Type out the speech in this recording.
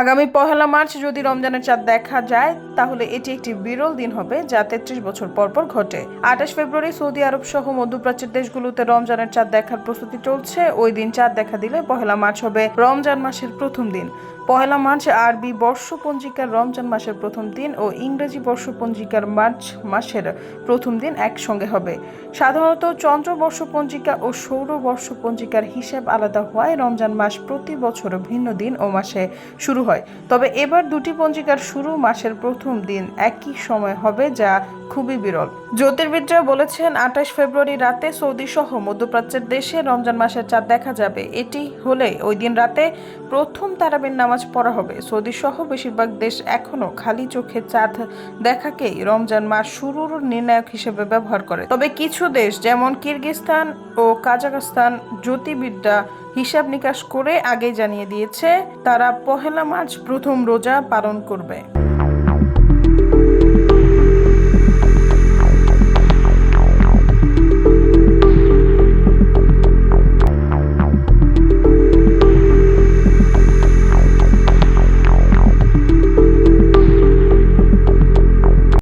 আগামী পহেলা মার্চ যদি রমজানের চাঁদ দেখা যায়, তাহলে এটি একটি বিরল দিন হবে যা তেত্রিশ বছর পর পর ঘটে। আঠাশ ফেব্রুয়ারি সৌদি আরব সহ মধ্যপ্রাচ্যের দেশগুলোতে রমজানের চাঁদ দেখার প্রস্তুতি চলছে। ওই দিন চাঁদ দেখা দিলে পহেলা মার্চ হবে রমজান মাসের প্রথম দিন। পহেলা মার্চ আরবি বর্ষপঞ্জিকার রমজান মাসের প্রথম দিন ও ইংরেজি বর্ষপঞ্জিকার মার্চ মাসের প্রথম দিন একসঙ্গে হবে। সাধারণত চন্দ্র বর্ষ পঞ্জিকা ও সৌর বর্ষ পঞ্জিকার হিসাব আলাদা হওয়ায় রমজান মাস প্রতি বছর ভিন্ন দিন ও মাসে শুরু হয়। তবে এবার দুটি পঞ্জিকার শুরু মাসের প্রথম দিন একই সময় হবে যা খুবই বিরল। জ্যোতির্বিদরা বলেছেন, আঠাশ ফেব্রুয়ারি রাতে সৌদি সহ মধ্যপ্রাচ্যের দেশে রমজান মাসের চাঁদ দেখা যাবে। এটি হলে ওই দিন রাতে প্রথম তারাবির নামাজ পড়া হবে। সৌদি সহ বেশিরভাগ দেশ এখনও খালি চোখে চাঁদ দেখাকেই রমজান মাস শুরুর নির্ণায়ক হিসেবে ব্যবহার করে। তবে কিছু দেশ, যেমন কিরগিস্তান ও কাজাকস্তান জ্যোতির্বিদ্যা হিসাব নিকাশ করে আগে জানিয়ে দিয়েছে, তারা পহেলা মার্চ প্রথম রোজা পালন করবে।